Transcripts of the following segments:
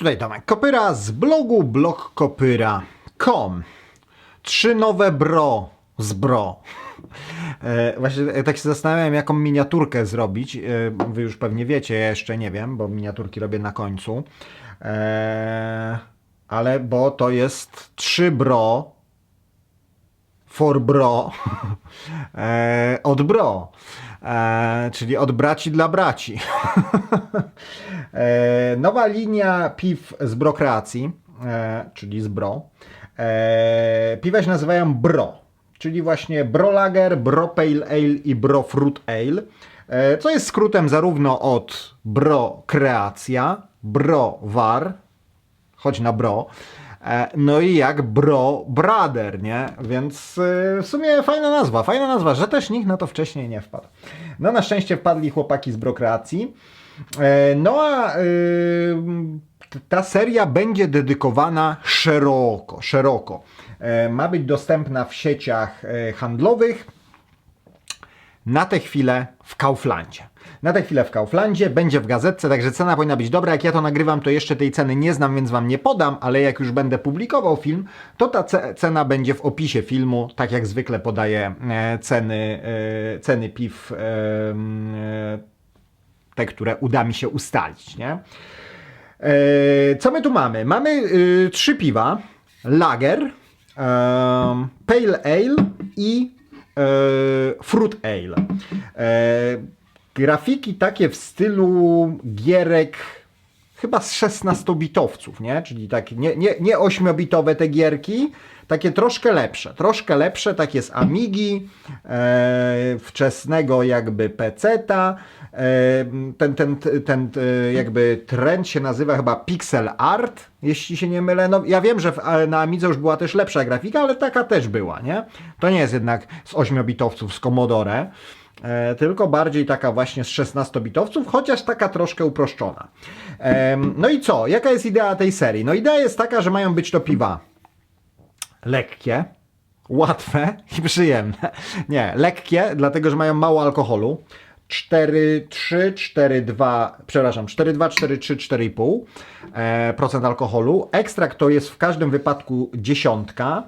Tutaj Tomek Kopyra z blogu blogkopyra.com. Trzy nowe bro z bro. E, właśnie e, tak się zastanawiałem, jaką miniaturkę zrobić. E, wy już pewnie wiecie, ja jeszcze nie wiem, bo miniaturki robię na końcu. E, ale bo to jest trzy bro for bro e, od bro. E, czyli od braci dla braci. e, nowa linia piw z brokreacji, e, czyli z bro. E, piwa się nazywają bro, czyli właśnie bro lager, bro pale ale i bro fruit ale. E, co jest skrótem zarówno od bro kreacja, bro war, chodź na bro. E, No i jak Bro Brother, nie? Więc w sumie fajna nazwa, fajna nazwa, że też nikt na to wcześniej nie wpadł. No na szczęście wpadli chłopaki z Brokreacji. E, No a y, ta seria będzie dedykowana szeroko, szeroko. E, Ma być dostępna w sieciach e, handlowych, na tę chwilę w Kauflandzie. Na tę chwilę w Kauflandzie, będzie w gazetce, także cena powinna być dobra. Jak ja to nagrywam, to jeszcze tej ceny nie znam, więc wam nie podam, ale jak już będę publikował film, to ta ce- cena będzie w opisie filmu, tak jak zwykle podaję ceny, ceny piw, te, które uda mi się ustalić, nie? E, co my tu mamy? Mamy y, trzy piwa. Lager, Pale Ale i e, Fruit Ale. E, grafiki takie w stylu gierek chyba z 16-bitowców, nie? Czyli tak nie, nie, nie 8-bitowe te gierki, takie troszkę lepsze. Troszkę lepsze, takie z Amigi, e, wczesnego jakby peceta. E, ten, ten, ten e, jakby trend się nazywa chyba pixel art, jeśli się nie mylę. No, ja wiem, że w, na Amidze już była też lepsza grafika, ale taka też była, nie? To nie jest jednak z 8-bitowców, z Commodore. E, tylko bardziej taka właśnie z 16-bitowców, chociaż taka troszkę uproszczona. No i co? Jaka jest idea tej serii? No idea jest taka, że mają być to piwa lekkie, łatwe i przyjemne. Nie, lekkie, dlatego że mają mało alkoholu. 4, 3, 4, 2, przepraszam, 4, 2, 4, 3, 4,5 e, procent alkoholu. Ekstrakt to jest w każdym wypadku dziesiątka.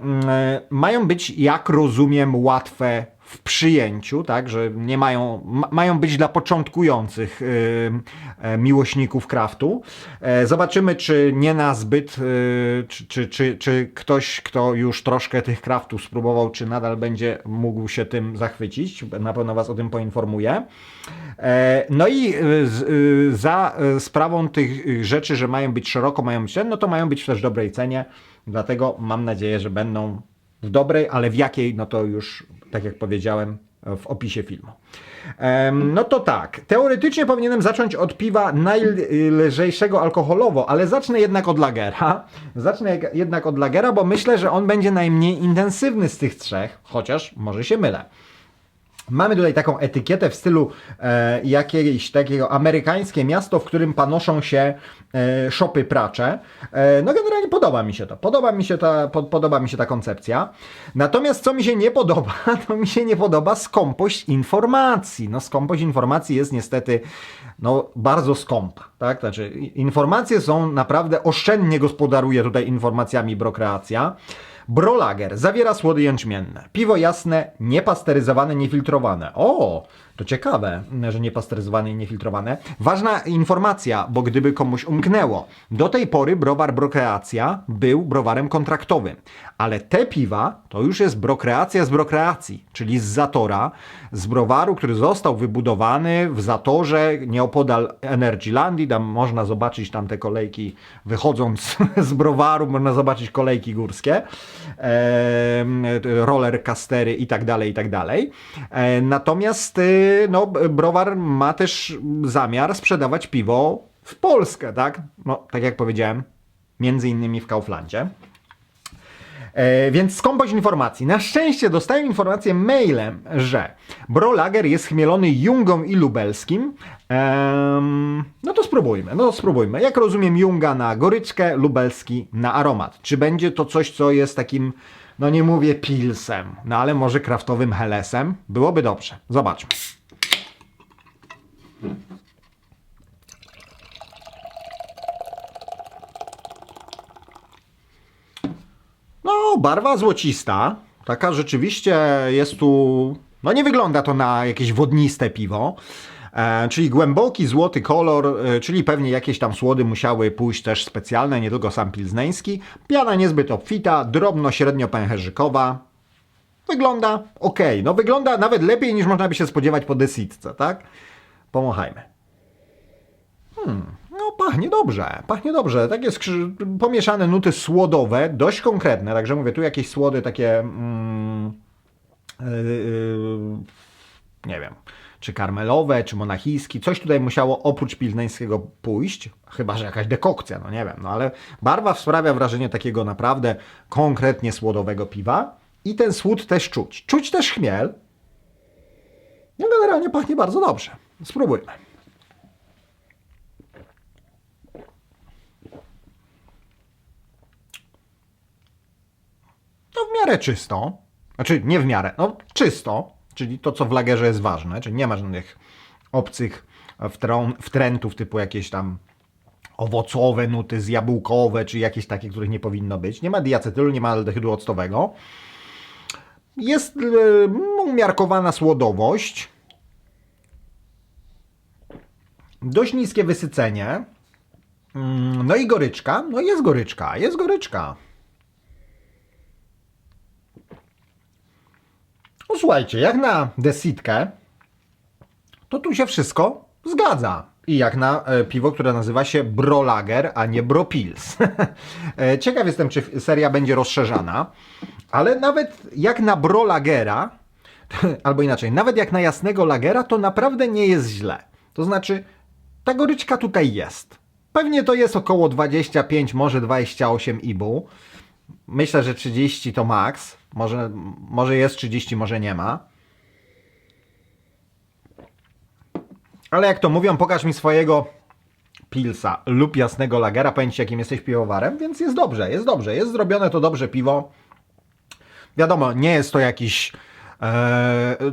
Mm, e, Mają być, jak rozumiem, łatwe w przyjęciu, tak, że nie mają, ma, mają być dla początkujących y, e, miłośników kraftu. E, zobaczymy, czy nie na zbyt, y, czy, czy, czy, czy ktoś, kto już troszkę tych kraftów spróbował, czy nadal będzie mógł się tym zachwycić. Na pewno Was o tym poinformuję. E, no i y, z, y, za y, sprawą tych y, rzeczy, że mają być szeroko, mają być ten, no to mają być też w dobrej cenie. Dlatego mam nadzieję, że będą w dobrej, ale w jakiej, no to już, tak jak powiedziałem, w opisie filmu. No to tak, teoretycznie powinienem zacząć od piwa najlżejszego alkoholowo, ale zacznę jednak od lagera. Zacznę jednak od lagera, bo myślę, że on będzie najmniej intensywny z tych trzech, chociaż może się mylę. Mamy tutaj taką etykietę w stylu e, jakiegoś takiego amerykańskie miasto, w którym panoszą się e, szopy pracze. E, no generalnie podoba mi się to. Podoba mi się, ta, po, podoba mi się ta koncepcja. Natomiast co mi się nie podoba, to mi się nie podoba skąpość informacji. No skąpość informacji jest niestety no, bardzo skąpa. Tak? Znaczy informacje są naprawdę, oszczędnie gospodaruje tutaj informacjami brokreacja. Brolager zawiera słody jęczmienne. Piwo jasne, niepasteryzowane, niefiltrowane. O, to ciekawe, że niepasteryzowane i niefiltrowane. Ważna informacja, bo gdyby komuś umknęło. Do tej pory browar Brokreacja był browarem kontraktowym, ale te piwa to już jest brokreacja z brokreacji, czyli z Zatora, z browaru, który został wybudowany w Zatorze, nieopodal Energylandii. Tam można zobaczyć tam te kolejki, wychodząc z browaru, można zobaczyć kolejki górskie, roller castery i tak dalej, i tak dalej. E, Natomiast y, no, browar ma też zamiar sprzedawać piwo w Polskę, tak? No, tak jak powiedziałem, między innymi w Kauflandzie. E, więc skąpość informacji. Na szczęście dostałem informację mailem, że Brolager jest chmielony Jungą i Lubelskim. No to spróbujmy, no to spróbujmy. Jak rozumiem Junga na goryczkę, Lubelski na aromat. Czy będzie to coś, co jest takim, no nie mówię pilsem, no ale może kraftowym helesem? Byłoby dobrze. Zobaczmy. Barwa złocista. Taka rzeczywiście jest tu. No, nie wygląda to na jakieś wodniste piwo. E, czyli głęboki złoty kolor, e, czyli pewnie jakieś tam słody musiały pójść też specjalne, nie tylko sam pilzneński. Piana niezbyt obfita, drobno-średnio pęcherzykowa. Wygląda ok. No, wygląda nawet lepiej niż można by się spodziewać po desitce, tak? Pomachajmy. No, pachnie dobrze, pachnie dobrze. Takie pomieszane nuty słodowe, dość konkretne, także mówię, tu jakieś słody takie, mm, yy, nie wiem, czy karmelowe, czy monachijski, coś tutaj musiało oprócz pilneńskiego pójść, chyba, że jakaś dekokcja, no nie wiem, no ale barwa sprawia wrażenie takiego naprawdę konkretnie słodowego piwa i ten słód też czuć. Czuć też chmiel. No generalnie pachnie bardzo dobrze. Spróbujmy. No w miarę czysto. Znaczy nie w miarę, no czysto, czyli to co w lagerze jest ważne, czyli nie ma żadnych obcych wtrętów typu jakieś tam owocowe nuty, z jabłkowe, czy jakieś takie, których nie powinno być. Nie ma diacetylu, nie ma aldehydu octowego. Jest e, umiarkowana słodowość. Dość niskie wysycenie. Mm, No i goryczka. No jest goryczka, jest goryczka. No słuchajcie, jak na desitkę, to tu się wszystko zgadza. I jak na e, piwo, które nazywa się Brolager, a nie Bropils. E, Ciekaw jestem, czy seria będzie rozszerzana, ale nawet jak na Brolagera, albo inaczej, nawet jak na jasnego lagera, to naprawdę nie jest źle. To znaczy, ta goryczka tutaj jest. Pewnie to jest około 25, może 28 ibu. Myślę, że 30 to maks. Może, może jest 30, może nie ma. Ale jak to mówią, pokaż mi swojego pilsa lub jasnego lagera, powiem jakim jesteś piwowarem, więc jest dobrze, jest dobrze. Jest zrobione to dobrze piwo. Wiadomo, nie jest to jakiś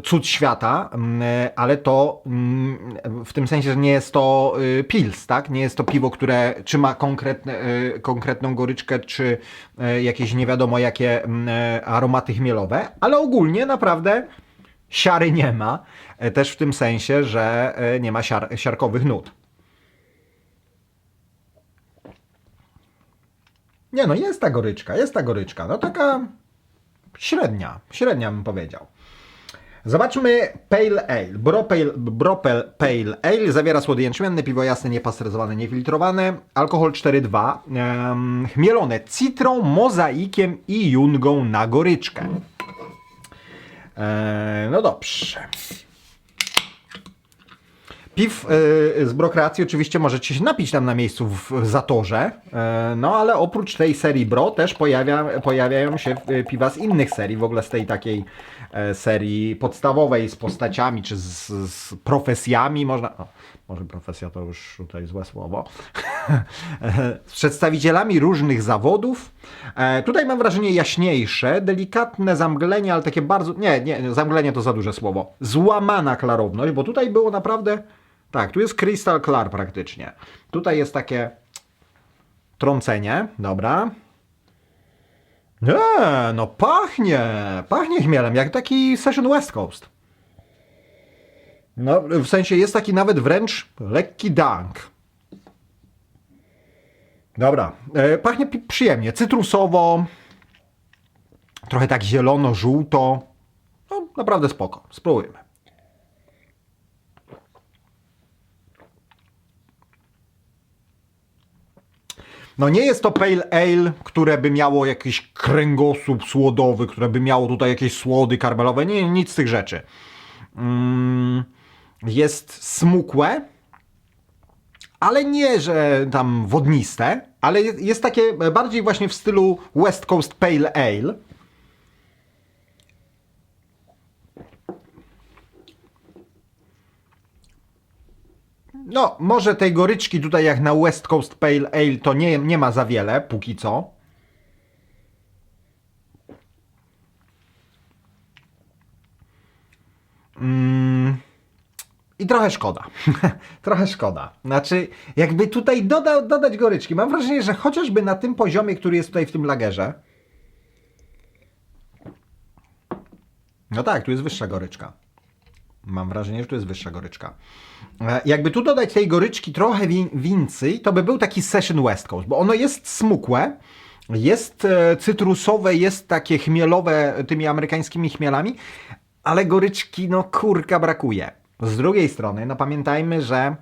cud świata, mm, e, ale to mm, w tym sensie, że nie jest to y, pils, tak? Nie jest to piwo, które czy ma konkretne, y, konkretną goryczkę, czy y, jakieś nie wiadomo jakie mm, e, aromaty chmielowe, ale ogólnie naprawdę siary nie ma. E, Też w tym sensie, że e, nie ma siar, siarkowych nut. Nie no, jest ta goryczka, jest ta goryczka. No taka średnia, średnia bym powiedział. Zobaczmy Pale Ale. Bro Pale, Bro Pale, Pale Ale zawiera słody jęczmienne, piwo jasne, niepasteryzowane, niefiltrowane, alkohol 4,2, em, chmielone citrą, mozaikiem i jungą na goryczkę. E, no dobrze. Piw y, z brokreacji oczywiście możecie się napić tam na miejscu w zatorze, e, no ale oprócz tej serii Bro też pojawia, pojawiają się y, piwa z innych serii, w ogóle z tej takiej e, serii podstawowej z postaciami czy z, z profesjami, można, o, może profesja to już tutaj złe słowo, E, z przedstawicielami różnych zawodów. E, Tutaj mam wrażenie jaśniejsze, delikatne zamglenie, ale takie bardzo, nie, nie, zamglenie to za duże słowo, złamana klarowność, bo tutaj było naprawdę tak, tu jest crystal clear praktycznie. Tutaj jest takie trącenie, dobra. Nie, no pachnie, pachnie chmielem, jak taki Session West Coast. No, w sensie jest taki nawet wręcz lekki dunk. Dobra, e, pachnie przyjemnie, cytrusowo, trochę tak zielono-żółto. No, naprawdę spoko, spróbujmy. No nie jest to pale ale, które by miało jakiś kręgosłup słodowy, które by miało tutaj jakieś słody karmelowe. Nie, nic z tych rzeczy. Mm, jest smukłe, ale nie, że tam wodniste, ale jest, takie bardziej właśnie w stylu West Coast Pale Ale. No, może tej goryczki tutaj jak na West Coast Pale Ale to nie, nie ma za wiele, póki co. Mm. I trochę szkoda. trochę szkoda. Znaczy, jakby tutaj doda, dodać goryczki. Mam wrażenie, że chociażby na tym poziomie, który jest tutaj w tym lagerze, No tak, tu jest wyższa goryczka. Mam wrażenie, że tu jest wyższa goryczka. E, Jakby tu dodać tej goryczki trochę więcej, to by był taki Session West Coast, bo ono jest smukłe, jest e, cytrusowe, jest takie chmielowe tymi amerykańskimi chmielami, ale goryczki, no kurka, brakuje. Z drugiej strony, no pamiętajmy, że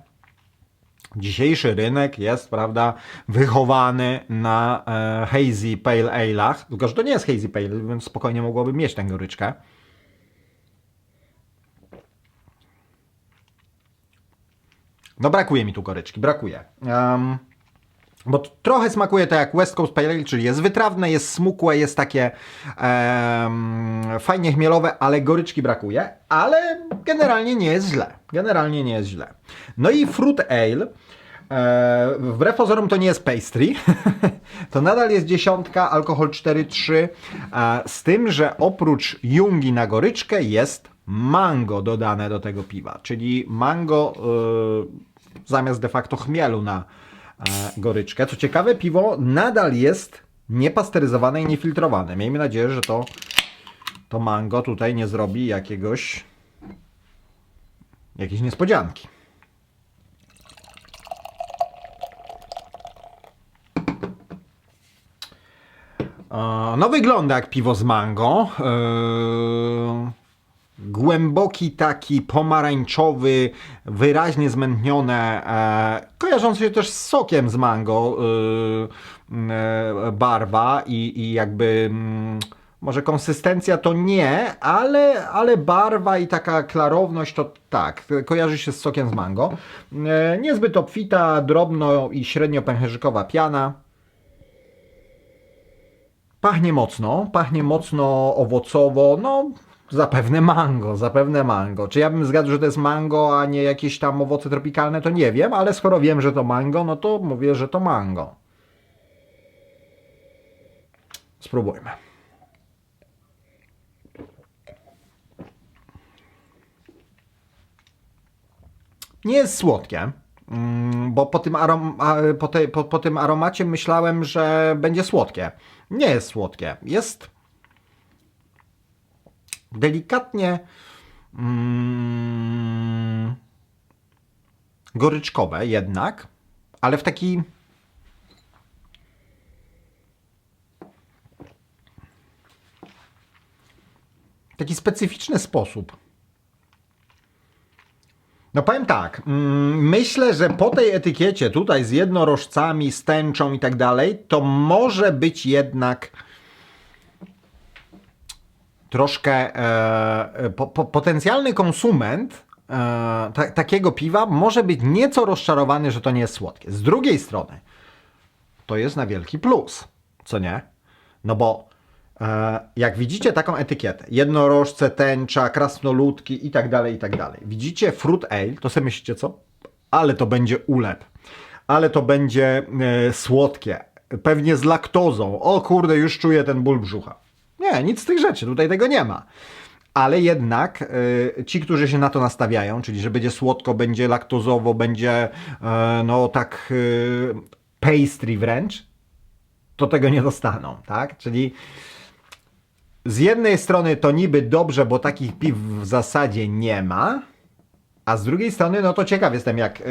dzisiejszy rynek jest, prawda, wychowany na e, hazy pale ale'ach, tylko że to nie jest hazy pale, więc spokojnie mogłoby mieć tę goryczkę. No brakuje mi tu goryczki, brakuje. Em, bo trochę smakuje to jak West Coast Pale Ale, czyli jest wytrawne, jest smukłe, jest takie em, fajnie chmielowe, ale goryczki brakuje, ale generalnie nie jest źle. Generalnie nie jest źle. No i Fruit Ale, e, wbrew pozorom to nie jest pastry, to nadal jest dziesiątka, alkohol 4,3, e, z tym, że oprócz jungi na goryczkę jest mango dodane do tego piwa, czyli mango e, zamiast de facto chmielu na goryczkę. Co ciekawe, piwo nadal jest niepasteryzowane i niefiltrowane. Miejmy nadzieję, że to, to mango tutaj nie zrobi jakiegoś jakiejś niespodzianki. No wygląda jak piwo z mango. E, Głęboki taki pomarańczowy, wyraźnie zmętnione, e, kojarzący się też z sokiem z mango e, e, barwa i, i jakby mm, może konsystencja to nie, ale, ale barwa i taka klarowność to tak, kojarzy się z sokiem z mango. E, niezbyt obfita, drobno i średnio pęcherzykowa piana. Pachnie mocno, pachnie mocno owocowo, no zapewne mango, zapewne mango. Czy ja bym zgadł, że to jest mango, a nie jakieś tam owoce tropikalne, to nie wiem, ale skoro wiem, że to mango, no to mówię, że to mango. Spróbujmy. Nie jest słodkie, mm, bo po tym, arom, po, po, po tym aromacie myślałem, że będzie słodkie. Nie jest słodkie. Jest delikatnie mm, goryczkowe jednak, ale w taki taki specyficzny sposób. No powiem tak, mm, myślę, że po tej etykiecie tutaj z jednorożcami, z tęczą i tak dalej, to może być jednak troszkę e, po, po, potencjalny konsument e, ta, takiego piwa może być nieco rozczarowany, że to nie jest słodkie. Z drugiej strony, to jest na wielki plus, co nie? No bo e, jak widzicie taką etykietę, jednorożce, tęcza, krasnoludki i tak dalej, i tak dalej. Widzicie fruit ale, to sobie myślicie co? Ale to będzie ulep. Ale to będzie e, słodkie. Pewnie z laktozą. O kurde, już czuję ten ból brzucha. Nie, nic z tych rzeczy, tutaj tego nie ma. Ale jednak y, ci, którzy się na to nastawiają, czyli że będzie słodko, będzie laktozowo, będzie e, no tak y, pastry wręcz, to tego nie dostaną, tak? Czyli z jednej strony to niby dobrze, bo takich piw w zasadzie nie ma, a z drugiej strony, no to ciekaw jestem, jak, y,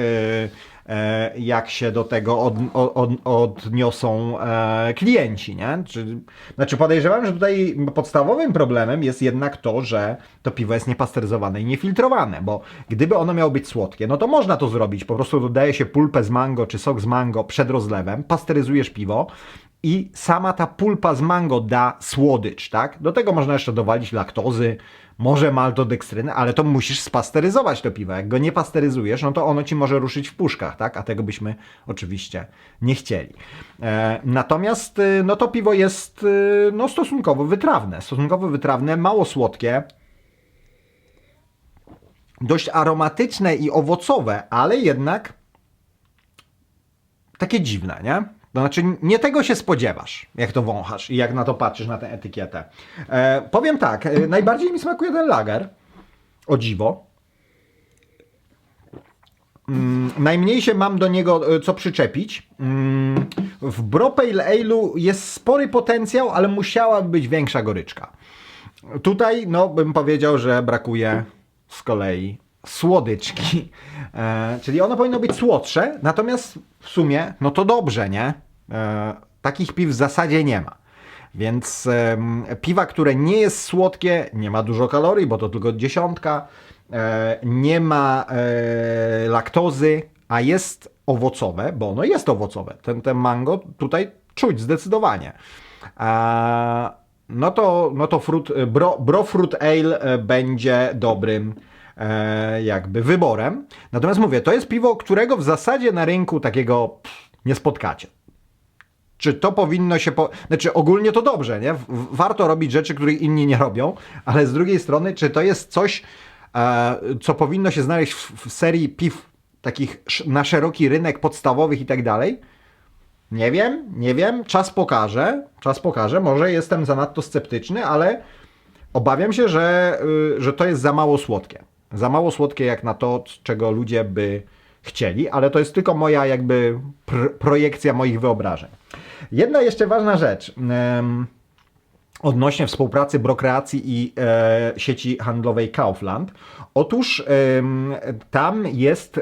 jak się do tego od, od, odniosą e, klienci, nie? Czy, znaczy podejrzewam, że tutaj podstawowym problemem jest jednak to, że to piwo jest niepasteryzowane i niefiltrowane, bo gdyby ono miało być słodkie, no to można to zrobić, po prostu dodaje się pulpę z mango czy sok z mango przed rozlewem, pasteryzujesz piwo, i sama ta pulpa z mango da słodycz, tak? Do tego można jeszcze dowalić laktozy, może maltodekstrynę, ale to musisz spasteryzować to piwo. Jak go nie pasteryzujesz, no to ono ci może ruszyć w puszkach, tak? A tego byśmy oczywiście nie chcieli. E, natomiast y, no to piwo jest y, no stosunkowo wytrawne, stosunkowo wytrawne, mało słodkie, dość aromatyczne i owocowe, ale jednak takie dziwne, nie? To znaczy, nie tego się spodziewasz, jak to wąchasz i jak na to patrzysz, na tę etykietę. E, powiem tak, e, najbardziej mi smakuje ten lager. O dziwo. Mm, najmniej się mam do niego e, co przyczepić. Mm, w Bro Pale Ale'u jest spory potencjał, ale musiałaby być większa goryczka. Tutaj, no, bym powiedział, że brakuje z kolei słodyczki. E, czyli ono powinno być słodsze, natomiast w sumie, no to dobrze, nie? E, takich piw w zasadzie nie ma. Więc em, piwa, które nie jest słodkie, nie ma dużo kalorii, bo to tylko dziesiątka, e, nie ma e, laktozy, a jest owocowe, bo ono jest owocowe. Ten, ten mango tutaj czuć zdecydowanie. A, no to, no to fruit, bro, bro Fruit Ale e, będzie dobrym e, jakby wyborem. Natomiast mówię, to jest piwo, którego w zasadzie na rynku takiego pff, nie spotkacie czy to powinno się. Po... Znaczy, ogólnie to dobrze, nie? Warto robić rzeczy, których inni nie robią, ale z drugiej strony, czy to jest coś, e, co powinno się znaleźć w, w serii piw takich na szeroki rynek podstawowych i tak dalej? Nie wiem, nie wiem. Czas pokaże. Czas pokaże. Może jestem zanadto sceptyczny, ale obawiam się, że, y, że to jest za mało słodkie. Za mało słodkie jak na to, czego ludzie by chcieli, ale to jest tylko moja jakby pr- projekcja moich wyobrażeń. Jedna jeszcze ważna rzecz. odnośnie współpracy Brokreacji i e, sieci handlowej Kaufland. Otóż tam jest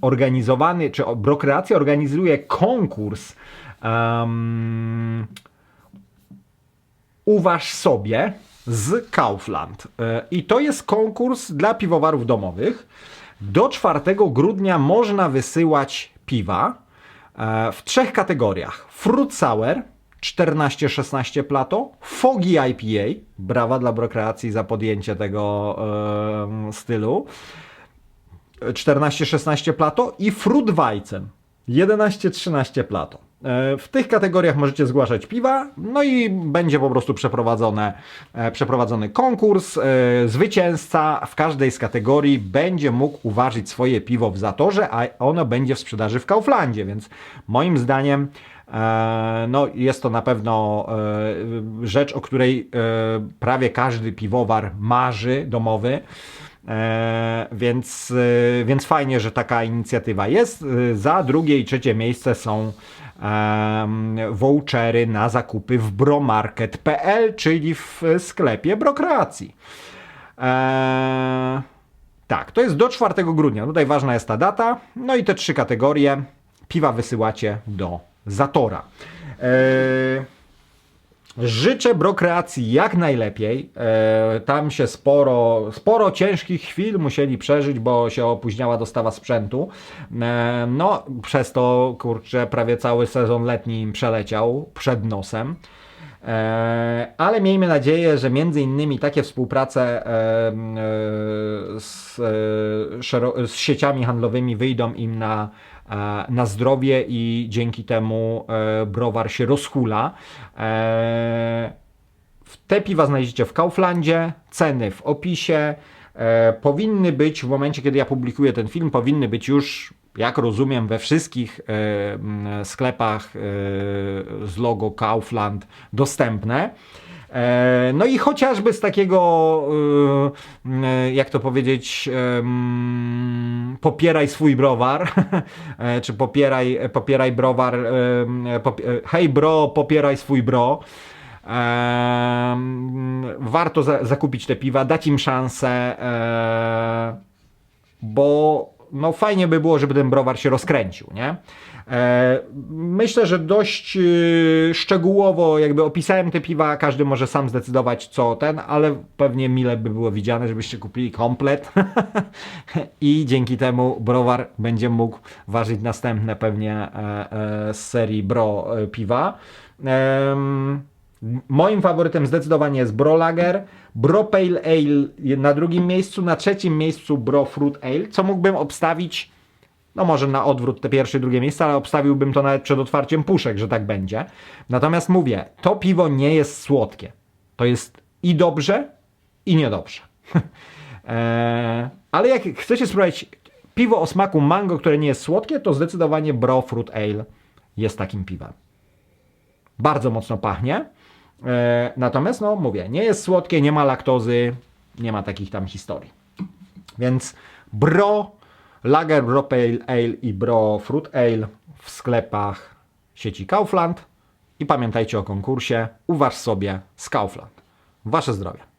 organizowany, czy Brokreacja organizuje konkurs Uważ sobie z Kaufland. E, I to jest konkurs dla piwowarów domowych. Do 4 grudnia można wysyłać piwa e, w trzech kategoriach: Fruit Sour 14-16 plato, Foggy IPA, brawa dla Brokreacji za podjęcie tego e, stylu, 14-16 plato i Fruitweizen 11-13 plato. E, W tych kategoriach możecie zgłaszać piwa, no i będzie po prostu e, przeprowadzony konkurs. E, Zwycięzca w każdej z kategorii będzie mógł uważać swoje piwo w zatorze, a ono będzie w sprzedaży w Kauflandzie, więc moim zdaniem no, jest to na pewno rzecz, o której prawie każdy piwowar marzy domowy. E, więc, e, więc fajnie, że taka inicjatywa jest. E, Za drugie i trzecie miejsce są vouchery na zakupy w bromarket.pl, czyli w sklepie Brokreacji. E, tak, to jest do 4 grudnia. Tutaj ważna jest ta data. No i te trzy kategorie. Piwa wysyłacie do Zatora. E, Życzę Brokreacji jak najlepiej. E, tam się sporo, sporo ciężkich chwil musieli przeżyć, bo się opóźniała dostawa sprzętu. E, no, przez to, kurczę, prawie cały sezon letni im przeleciał przed nosem. E, ale miejmy nadzieję, że między innymi takie współprace e, e, z, e, z sieciami handlowymi wyjdą im na, na zdrowie i dzięki temu e, browar się rozhula. E, Te piwa znajdziecie w Kauflandzie, ceny w opisie. E, powinny być w momencie, kiedy ja publikuję ten film, powinny być już, jak rozumiem, we wszystkich e, sklepach e, z logo Kaufland dostępne. E, No i chociażby z takiego, e, jak to powiedzieć, popieraj swój browar, e, czy popieraj, popieraj browar, hej bro, popieraj swój bro. Warto za, zakupić te piwa, dać im szansę, bo no fajnie by było, żeby ten browar się rozkręcił, nie? E, myślę, że dość e, szczegółowo jakby opisałem te piwa, każdy może sam zdecydować co ten, ale pewnie mile by było widziane, żebyście kupili komplet i dzięki temu browar będzie mógł ważyć następne pewnie e, e, z serii Bro piwa. Moim faworytem zdecydowanie jest Bro Lager, Bro Pale Ale na drugim miejscu, na trzecim miejscu Bro Fruit Ale, co mógłbym obstawić, no może na odwrót te pierwsze i drugie miejsce, ale obstawiłbym to nawet przed otwarciem puszek, że tak będzie. Natomiast mówię, to piwo nie jest słodkie. To jest i dobrze, i niedobrze. Eee, ale jak chcecie spróbować piwo o smaku mango, które nie jest słodkie, to zdecydowanie Bro Fruit Ale jest takim piwem bardzo mocno pachnie. E, natomiast, no mówię, nie jest słodkie, nie ma laktozy, nie ma takich tam historii. Więc Bro, Lager, Bro Pale Ale i Bro Fruit Ale w sklepach sieci Kaufland. I pamiętajcie o konkursie Uważ sobie z Kaufland. Wasze zdrowie.